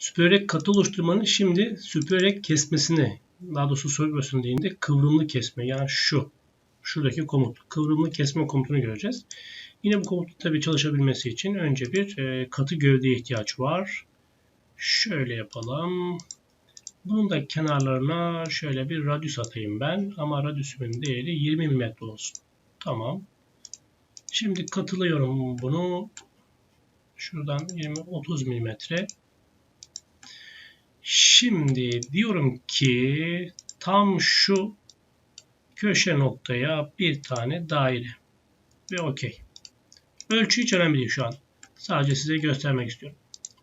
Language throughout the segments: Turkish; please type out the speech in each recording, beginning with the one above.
Süpürerek katı oluşturmanın şimdi süpürerek kesmesini, daha doğrusu bölgesinin deyince kıvrımlı kesme yani şu, şuradaki komut, kıvrımlı kesme komutunu göreceğiz. Yine bu komutun tabii çalışabilmesi için önce bir e, katı gövdeye ihtiyaç var. Şöyle yapalım. Bunun da kenarlarına şöyle bir radyus atayım ben. Ama radyüsümün değeri 20 mm olsun. Tamam. Şimdi katılıyorum bunu. Şuradan 20-30 mm. Şimdi diyorum ki tam şu köşe noktaya bir tane daire ve okey. Ölçü hiç önemli değil şu an. Sadece size göstermek istiyorum.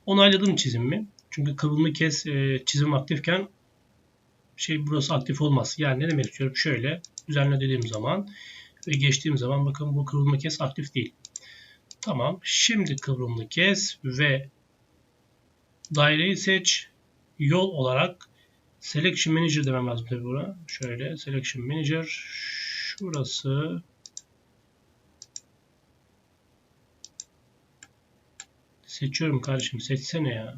Onayladım çizimimi. Çünkü kıvrımlı kes e, çizim aktifken şey burası aktif olmaz. Yani ne demek istiyorum? Şöyle düzenle dediğim zaman ve geçtiğim zaman bakın bu kıvrımlı kes aktif değil. Tamam. Şimdi kıvrımlı kes ve daireyi seç. Yol olarak Selection Manager demem lazım tabii buna. Şöyle Selection Manager şurası Seçiyorum kardeşim. Seçsene ya.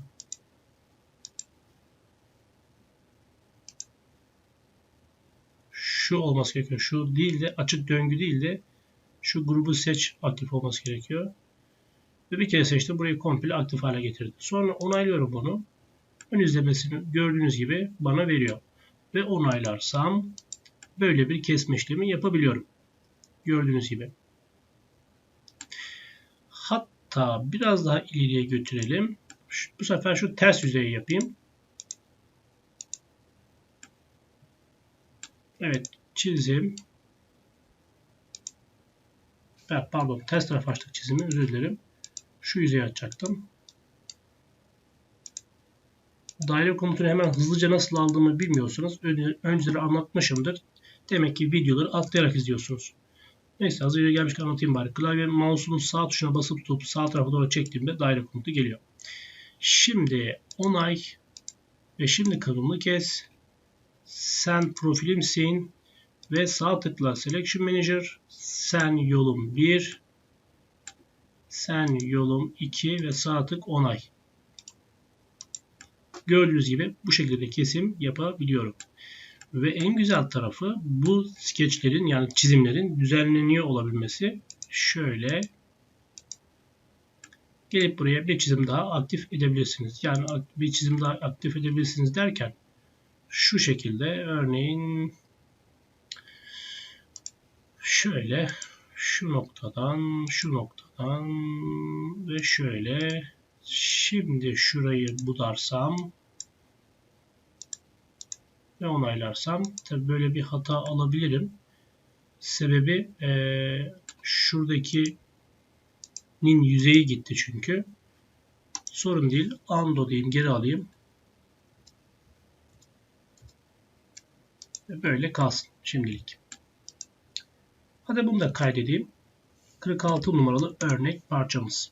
Şu olması gerekiyor. Şu değil de açık döngü değil de şu grubu seç aktif olması gerekiyor. Ve bir kere seçtim. Burayı komple aktif hale getirdi. Sonra onaylıyorum bunu. Ön izlemesini gördüğünüz gibi bana veriyor. Ve onaylarsam böyle bir kesme işlemi yapabiliyorum. Gördüğünüz gibi. Hatta biraz daha ileriye götürelim. Bu sefer şu ters yüzeyi yapayım. Evet çizim. Pardon ters taraf açtık çizimi özür dilerim. Şu yüzeyi açacaktım. Daire komutunu hemen hızlıca nasıl aldığımı bilmiyorsunuz. Önceleri anlatmışımdır. Demek ki videoları atlayarak izliyorsunuz. Neyse hazır yere gelmişken anlatayım bari. Klavye mouse'un sağ tuşuna basıp tutup sağ tarafa doğru çektiğimde daire komutu geliyor. Şimdi onay ve şimdi kıvrımlı kes. Sen profilimsin ve sağ tıkla Selection Manager. Sen yolum 1. Sen yolum 2 ve sağ tık onay. Gördüğünüz gibi bu şekilde kesim yapabiliyorum. Ve en güzel tarafı bu skeçlerin yani çizimlerin düzenleniyor olabilmesi. Şöyle gelip buraya bir çizim daha aktif edebilirsiniz. Yani bir çizim daha aktif edebilirsiniz derken şu şekilde örneğin şöyle şu noktadan şu noktadan ve şöyle şimdi şurayı budarsam ve onaylarsam tabi böyle bir hata alabilirim. Sebebi e, şuradaki nin yüzeyi gitti çünkü. Sorun değil. Undo diyeyim geri alayım. Böyle kalsın şimdilik. Hadi bunu da kaydedeyim. 46 numaralı örnek parçamız.